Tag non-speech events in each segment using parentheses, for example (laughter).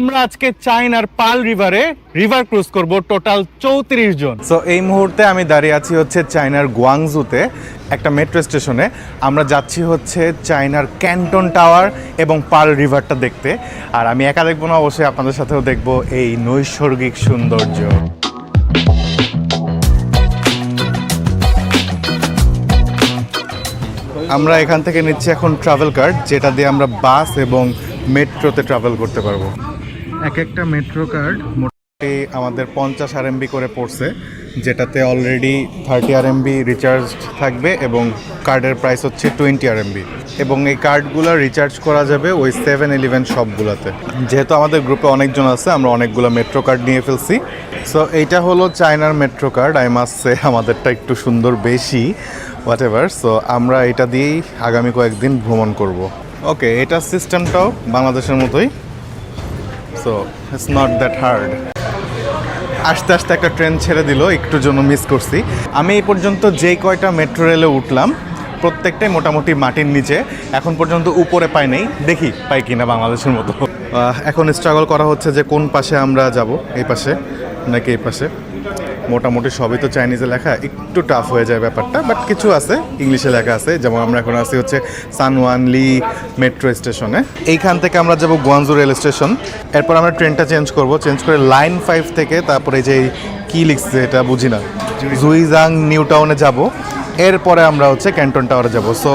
আমরা আজকে চাইনার পাল রিভারে রিভার ক্রুজ করব টোটাল চৌত্রিশ জন। সো এই মুহূর্তে আমি দাঁড়িয়ে আছি হচ্ছে চাইনার গুয়াংজুতে, একটা মেট্রো স্টেশনে। আমরা যাচ্ছি হচ্ছে চাইনার ক্যান্টন টাওয়ার এবং পাল রিভারটা দেখতে। আর আমি একা দেখব না, অবশ্যই আপনাদের সাথেও দেখব এই নৈসর্গিক সৌন্দর্য। আমরা এখান থেকে নিচ্ছি এখন ট্রাভেল কার্ড যেটা দিয়ে আমরা বাস এবং মেট্রোতে ট্রাভেল করতে পারব। এক একটা মেট্রো কার্ড মোটামুটি আমাদের পঞ্চাশ আর করে পড়ছে, যেটাতে অলরেডি থার্টি আর এমবি রিচার্জ থাকবে এবং কার্ডের প্রাইস হচ্ছে টোয়েন্টি আর এমবি এবং এই কার্ডগুলো রিচার্জ করা যাবে ওই সেভেন ইলেভেন শপগুলোতে যেহেতু আমাদের গ্রুপে অনেকজন আছে, আমরা অনেকগুলো মেট্রো কার্ড নিয়ে ফেলছি। সো এইটা হলো চায়নার metro card I must say আমাদেরটা একটু সুন্দর বেশি হোয়াট এভার সো আমরা এটা দিয়েই আগামী কয়েকদিন ভ্রমণ করব। ওকে এটার সিস্টেমটাও বাংলাদেশের মতোই। So it's not that hard আস্তে আস্তে একটা ট্রেন ছেড়ে দিল, একটু জন্য মিস করছি। আমি এই পর্যন্ত যে কয়টা মেট্রো রেলে উঠলাম, প্রত্যেকটাই মোটামুটি মাটির নিচে। এখন পর্যন্ত উপরে পাই নাই, দেখি পাই কিনা বাংলাদেশের মতো। এখন স্ট্রাগল করা হচ্ছে যে কোন পাশে আমরা যাব, এই পাশে, নাকি এই পাশে? মোটামুটি সবই তো চাইনিজে লেখা একটু টাফ হয়ে যায় ব্যাপারটা বাট কিছু আছে ইংলিশে লেখা আছে যেমন আমরা এখন আছি হচ্ছে সানওয়ান লি মেট্রো স্টেশনে এইখান থেকে আমরা যাব গোয়ানজু রেল স্টেশন এরপর আমরা ট্রেনটা চেঞ্জ করব চেঞ্জ করে লাইন ফাইভ থেকে তারপরে যে কি লিখছে এটা বুঝি না। জুইজাং নিউ টাউনে যাব। এরপরে আমরা হচ্ছে ক্যান্টন টাওয়ারে যাব। সো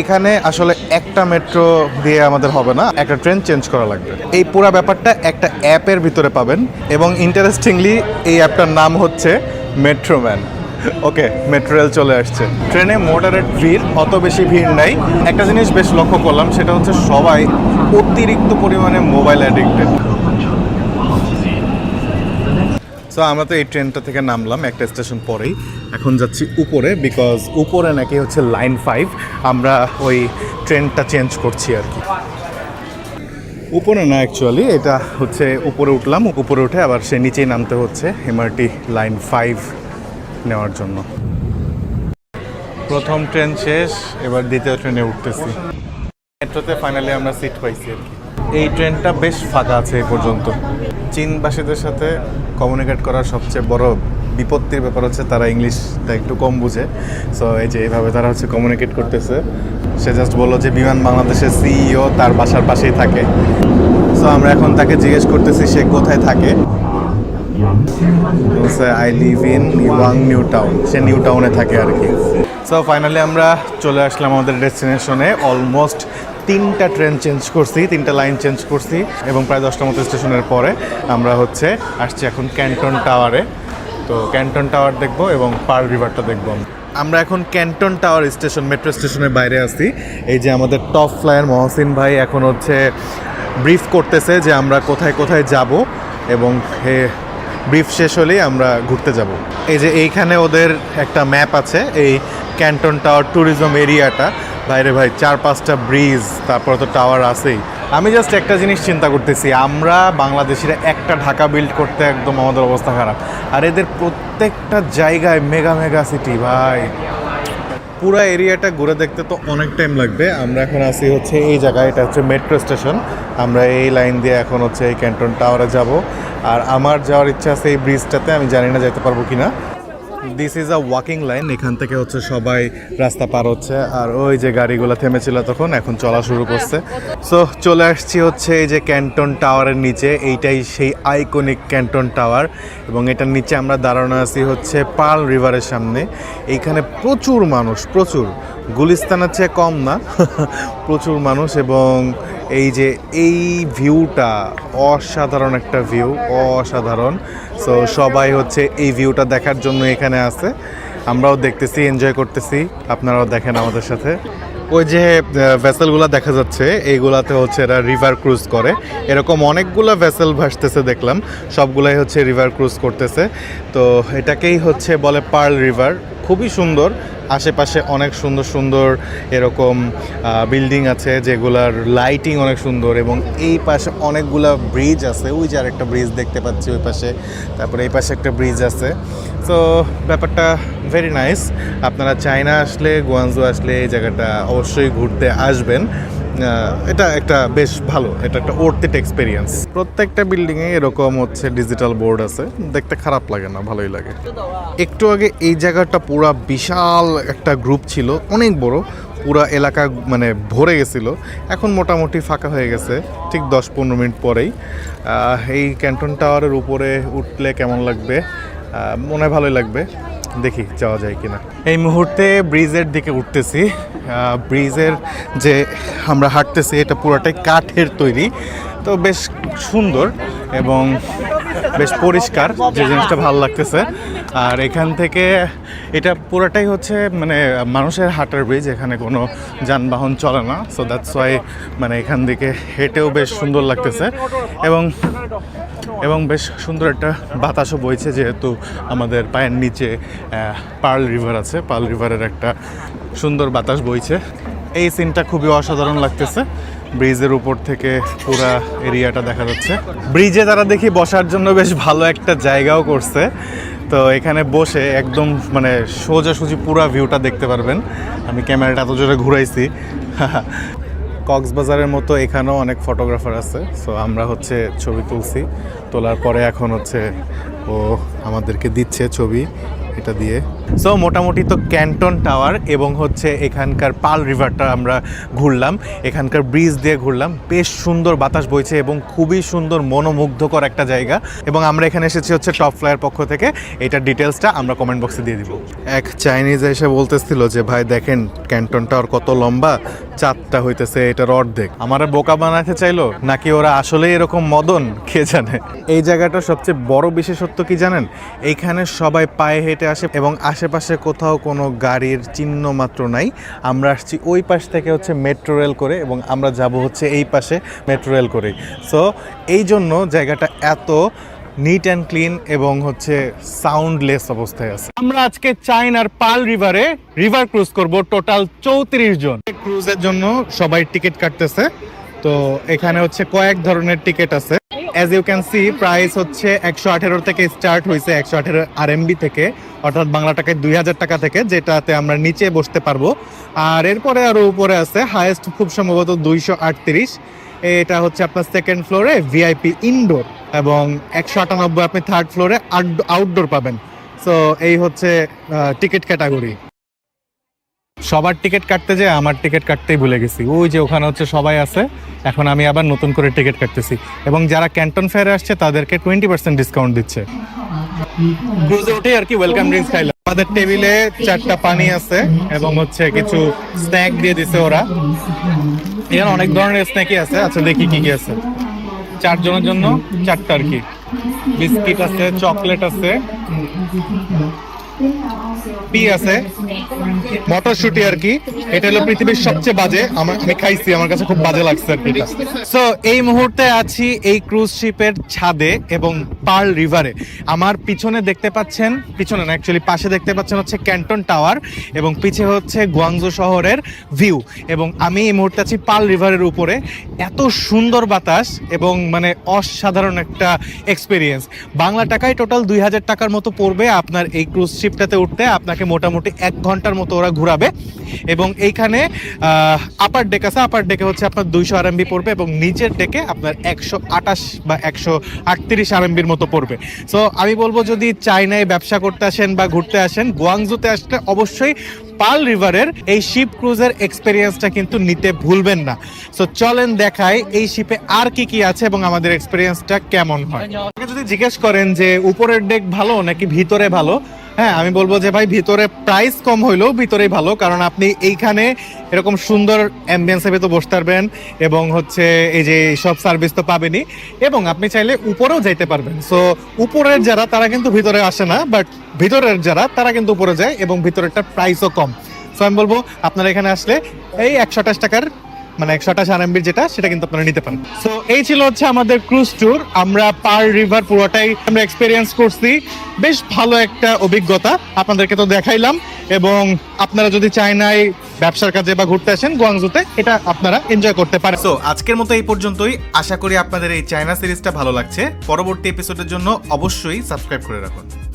এখানে আসলে একটা মেট্রো দিয়ে আমাদের হবে না, একটা ট্রেন চেঞ্জ করা লাগবে। এই পুরো ব্যাপারটা একটা অ্যাপের ভিতরে পাবেন এবং ইন্টারেস্টিংলি এই অ্যাপটার নাম হচ্ছে মেট্রোম্যান ওকে মেট্রো রেল চলে আসছে। ট্রেনে মোটারেট ভিড়, অত বেশি ভিড় নাই। একটা জিনিস বেশ লক্ষ্য করলাম, সেটা হচ্ছে সবাই অতিরিক্ত পরিমাণে মোবাইল অ্যাডিক্টেড সো আমরা তো এই ট্রেনটা থেকে নামলাম একটা স্টেশন পরেই। এখন যাচ্ছি উপরে বিকজ উপরে নাকি হচ্ছে লাইন ফাইভ আমরা ওই ট্রেনটা চেঞ্জ করছি আর কি। উপরে না অ্যাকচুয়ালি এটা হচ্ছে উপরে উঠলাম। উপরে উঠে আবার সে নিচেই নামতে হচ্ছে এমআরটি লাইন ফাইভ নেওয়ার জন্য। প্রথম ট্রেন শেষ, এবার দ্বিতীয় ট্রেনে উঠতেছি। মেট্রোতে ফাইনালি আমরা সিট পাইছি আর কি। এই ট্রেনটা বেশ ফাঁকা আছে এ পর্যন্ত। চীনবাসীদের সাথে কমিউনিকেট করার সবচেয়ে বড় বিপত্তির ব্যাপার হচ্ছে তারা ইংলিশটা একটু কম বুঝে। সো এই যে এইভাবে তারা হচ্ছে কমিউনিকেট করতেছে। সে জাস্ট বলল যে, বিমান বাংলাদেশের সিইও তার বাসার পাশেই থাকে। সো আমরা এখন তাকে জিজ্ঞেস করতেছি, সে কোথায় থাকে? I live in Yuyang New Town say new টাউনে থাকে আর কি। সো ফাইনালি আমরা চলে আসলাম আমাদের ডেস্টিনেশনে অলমোস্ট তিনটা ট্রেন চেঞ্জ করছি, তিনটা লাইন চেঞ্জ করছি এবং প্রায় দশটা মতো স্টেশনের পরে আমরা হচ্ছে আসছি এখন ক্যান্টন টাওয়ারে তো ক্যান্টন টাওয়ার দেখব এবং পার রিভারটা দেখব। আমরা। এখন ক্যান্টন টাওয়ার স্টেশন মেট্রো স্টেশনের বাইরে আছি। এই যে আমাদের টপ ফ্লায়ার মহসিন ভাই এখন হচ্ছে ব্রিফ করতেছে যে আমরা কোথায় কোথায় যাব এবং হে ব্রিফ শেষ হলেই আমরা ঘুরতে যাব। এই যে এইখানে ওদের একটা ম্যাপ আছে, এই ক্যান্টন টাওয়ার ট্যুরিজম এরিয়াটা বাইরে ভাই, চার পাঁচটা ব্রিজ, তারপর তো টাওয়ার আছেই। আমি জাস্ট একটা জিনিস চিন্তা করতেছি, আমরা বাংলাদেশিরা একটা ঢাকা বিল্ড করতে একদম আমাদের অবস্থা খারাপ। আর এদের প্রত্যেকটা জায়গায় মেগা মেগা সিটি ভাই। পুরো এরিয়াটা ঘুরে দেখতে তো অনেক টাইম লাগবে। আমরা এখন আছি হচ্ছে এই জায়গায়, এটা হচ্ছে মেট্রো স্টেশন আমরা এই লাইন দিয়ে এখন হচ্ছে এই ক্যান্টন টাওয়ারে যাব। আর আমার যাওয়ার ইচ্ছা আছে এই ব্রিজটাতে আমি জানি না যেতে পারব কিনা। This is a walking line এখান থেকে হচ্ছে সবাই রাস্তা পার হচ্ছে। আর ওই যে গাড়িগুলো থেমেছিল তখন, এখন চলা শুরু করছে। সো চলে আসছি হচ্ছে এই যে ক্যান্টন টাওয়ারের নিচে। এইটাই সেই আইকনিক ক্যান্টন টাওয়ার। এবং এটার নিচে আমরা দাঁড়ানো আছি হচ্ছে পাল রিভারের সামনে। এইখানে প্রচুর মানুষ, প্রচুর। গুলিস্তানের চেয়ে কম না, প্রচুর মানুষ এবং এই যে এই ভিউটা অসাধারণ একটা ভিউ, অসাধারণ। সো সবাই হচ্ছে এই ভিউটা দেখার জন্য এখানে আছে। আমরাও দেখতেছি এনজয় করতেছি। আপনারাও দেখেন আমাদের সাথে। ওই যে ভেসেলগুলো দেখা যাচ্ছে, এইগুলাতে হচ্ছে এরা রিভার ক্রুজ করে। এরকম অনেকগুলো ভেসেল ভাসতেছে দেখলাম, সবগুলাই হচ্ছে রিভার ক্রুজ করতেছে। তো এটাকেই হচ্ছে বলে পার্ল রিভার খুবই সুন্দর আশেপাশে অনেক সুন্দর সুন্দর এরকম বিল্ডিং আছে যেগুলার লাইটিং অনেক সুন্দর এবং এই পাশে অনেকগুলা ব্রিজ আছে। ওই যে আরেকটা ব্রিজ দেখতে পাচ্ছি ওই পাশে। তারপরে এই পাশে একটা ব্রিজ আছে। তো ব্যাপারটা ভেরি নাইস আপনারা চায়না আসলে গোয়ানজু আসলে এই জায়গাটা অবশ্যই ঘুরতে আসবেন। এটা একটা বেশ ভালো, এটা একটা ওর্থিট এক্সপিরিয়েন্স প্রত্যেকটা বিল্ডিংয়ে এরকম হচ্ছে ডিজিটাল বোর্ড আছে, দেখতে খারাপ লাগে না, ভালোই লাগে। একটু আগে এই জায়গাটা পুরা বিশাল একটা গ্রুপ ছিল, অনেক বড়, পুরা এলাকা মানে ভরে গেছিল, এখন মোটামুটি ফাঁকা হয়ে গেছে, ঠিক দশ পনেরো মিনিট পরেই। এই ক্যান্টন টাওয়ারের উপরে উঠলে কেমন লাগবে? মনে হয় ভালোই লাগবে। দেখি যাওয়া যায় কিনা। এই মুহূর্তে ব্রিজের দিকে উঠতেছি। ব্রিজের যে আমরা হাঁটতেছি, এটা পুরোটাই কাঠের তৈরি। তো বেশ সুন্দর এবং বেশ পরিষ্কার যে জিনিসটা ভালো লাগতেছে। আর এখান থেকে এটা পুরোটাই হচ্ছে মানে মানুষের হাঁটার ব্রিজ এখানে কোনো যানবাহন চলে না। সো দ্যাটস ওয়াই মানে এখান থেকে হেঁটেও বেশ সুন্দর লাগতেছে। এবং এবং বেশ সুন্দর একটা বাতাসও বইছে যেহেতু আমাদের পায়ের নিচে পার্ল রিভার আছে। পার্ল রিভারের একটা সুন্দর বাতাস বইছে। এই সিনটা খুবই অসাধারণ লাগতেছে। ব্রিজের উপর থেকে পুরা এরিয়াটা দেখা যাচ্ছে। ব্রিজে তারা দেখি বসার জন্য বেশ ভালো একটা জায়গাও করছে। তো এখানে বসে একদম মানে সোজাসুজি পুরা ভিউটা দেখতে পারবেন। আমি ক্যামেরাটা এত জোরে ঘুরাইছি। (laughs) কক্সবাজারের মতো এখানেও অনেক ফটোগ্রাফার আছে। সো আমরা হচ্ছে ছবি তুলছি। তোলার পরে এখন হচ্ছে ও আমাদেরকে দিচ্ছে ছবি। এটা দিয়ে সো মোটামুটি তো ক্যান্টন টাওয়ার এবং হচ্ছে এখানকার পাল রিভারটা আমরা ঘুরলাম। এখানকার ব্রিজ দিয়ে ঘুরলাম। বেশ সুন্দর বাতাস বইছে এবং খুবই সুন্দর মনোমুগ্ধকর একটা জায়গা। এবং আমরা এখানে এসেছি হচ্ছে টপ ফ্লাইয়ের পক্ষ থেকে। এটার ডিটেলসটা আমরা কমেন্ট বক্সে দিয়ে দিব। এক চাইনিজ এসে বলতেছিল যে, ভাই, দেখেন ক্যান্টন টাওয়ার কত লম্বা। চাঁদটা হইতেছে এটার অর্ধেক। আমার বোকা বানাতে চাইলো? নাকি ওরা আসলে এরকম মদন? কে জানে? এই জায়গাটা সবচেয়ে বড় বিশেষত্ব কি জানেন? এইখানে সবাই পায়ে হেঁটে আসে এবং আশেপাশে কোথাও কোনো গাড়ির চিহ্ন মাত্র নাই। আমরা আসছি ওই পাশ থেকে হচ্ছে মেট্রো রেল করে এবং আমরা যাব হচ্ছে এই পাশে মেট্রো রেল করে সো এই জন্য জায়গাটা এত নিট অ্যান্ড ক্লিন এবং হচ্ছে সাউন্ডলেস অবস্থায় আছে। আমরা আজকে চাইনার পাল রিভারে রিভার ক্রুজ করব টোটাল চৌত্রিশ জন। ক্রুজের জন্য সবাই টিকিট কাটতেছে। তো এখানে হচ্ছে কয়েক ধরনের টিকিট আছে। As you can see price হচ্ছে একশো আঠেরো থেকে স্টার্ট হয়েছে, একশো আঠেরো আর থেকে, অর্থাৎ বাংলা টাকায় দুই হাজার টাকা থেকে, যেটাতে আমরা নিচে বসতে পারব। আর এরপরে আরও উপরে আছে হায়েস্ট খুব সম্ভবত দুইশো আটত্রিশ। এটা হচ্ছে আপনার সেকেন্ড ফ্লোরে ভিআইপি ইনডোর এবং একশো আটানব্বই আপনি থার্ড ফ্লোরে আউটডোর পাবেন। সো এই হচ্ছে টিকিট ক্যাটাগরি সবার টিকিট কাটতে যে আমার টিকিট কাটতেই ভুলে গেছি। ওই যে ওখানে হচ্ছে সবাই আছে, এখন আমি আবার নতুন করে টিকিট কাটতেছি। এবং যারা ক্যান্টন ফেয়ারে আসছে, তাদেরকে টোয়েন্টি পার্সেন্ট ডিসকাউন্ট দিচ্ছে। ক্রুজে উঠে আর কি ওয়েলকাম ড্রিঙ্কস খাইলাম। আমাদের টেবিলে চারটা পানি আছে এবং হচ্ছে কিছু স্ন্যাক দিয়ে দিছে ওরা। এখানে অনেক ধরনের স্ন্যাকই আছে আচ্ছা দেখি কি কি আছে। চারজনের জন্য চারটা আর কি। বিস্কিট আছে, চকলেট আছে। পি আছে? মটরশুটি আর কি। এটা হলো পৃথিবীর সবচেয়ে বাজে। আমি খাইছি, আমার কাছে খুব বাজে লাগছে আর কি সো এই মুহূর্তে আছি এই ক্রুজ শিপের ছাদে এবং পার্ল রিভারে আমার পিছনে দেখতে পাচ্ছেন পিছনে না অ্যাকচুয়ালি পাশে দেখতে পাচ্ছেন হচ্ছে ক্যান্টন টাওয়ার এবং পিছে হচ্ছে গুয়াংজো শহরের ভিউ এবং আমি এই মুহূর্তে আছি পার্ল রিভারের উপরে। এত সুন্দর বাতাস এবং মানে অসাধারণ একটা এক্সপিরিয়েন্স বাংলা টাকায় টোটাল দুই হাজার টাকার মতো পড়বে আপনার এই ক্রুজ শিপটাতে উঠতে আপনাকে মোটামুটি এক ঘণ্টার মতো ওরা ঘুরাবে। এবং এইখানে আপার ডেক আছে। আপার ডেকে হচ্ছে আপনার দুইশো আরএমবি পড়বে এবং নিচের ডেকে আপনার একশো আটাশ বা একশো আটত্রিশ আরএমবির মতো পড়বে। সো আমি বলব যদি চাইনায় ব্যবসা করতে আসেন বা ঘুরতে আসেন গুয়াংজুতে আসলে অবশ্যই পাল রিভারের এই শিপ ক্রুজের এক্সপিরিয়েন্সটা কিন্তু নিতে ভুলবেন না। সো চলেন দেখাই এই শিপে আর কি কি আছে এবং আমাদের এক্সপিরিয়েন্সটা কেমন হয়। যদি জিজ্ঞেস করেন যে উপরের ডেক ভালো নাকি ভিতরে ভালো? হ্যাঁ আমি বলব যে ভাই, ভিতরে প্রাইস কম হইলেও ভিতরেই ভালো, কারণ আপনি এইখানে এরকম সুন্দর অ্যাম্বিয়েন্সে ভেতর বসতে পারবেন এবং হচ্ছে এই যে সব সার্ভিস তো পাবেনই, এবং আপনি চাইলে উপরেও যাইতে পারবেন। সো উপরের যারা, তারা কিন্তু ভিতরে আসে না বাট ভিতরের যারা, তারা কিন্তু উপরে যায় এবং ভিতরেরটা প্রাইসও কম। সো আমি বলব, আপনারা এখানে আসলে এই একশো আঠাশ টাকার মানে একশো আঠাশ আরএমবির যেটা, সেটা কিন্তু আপনারা নিতে পারেন। সো এই ছিল হচ্ছে আমাদের ক্রুজ ট্যুর আমরা পার রিভার পুরোটাই আমরা এক্সপিরিয়েন্স করছি। বেশ ভালো একটা অভিজ্ঞতা আপনাদেরকে তো দেখাইলাম। এবং আপনারা যদি চায়নায় ব্যবসার কাজে বা ঘুরতে আসেন গুয়াংজুতে, এটা আপনারা এনজয় করতে পারেন। সো আজকের মতো এই পর্যন্তই। আশা করি আপনাদের এই চায়না সিরিজটা ভালো লাগছে। পরবর্তী এপিসোডের জন্য অবশ্যই সাবস্ক্রাইব করে রাখুন।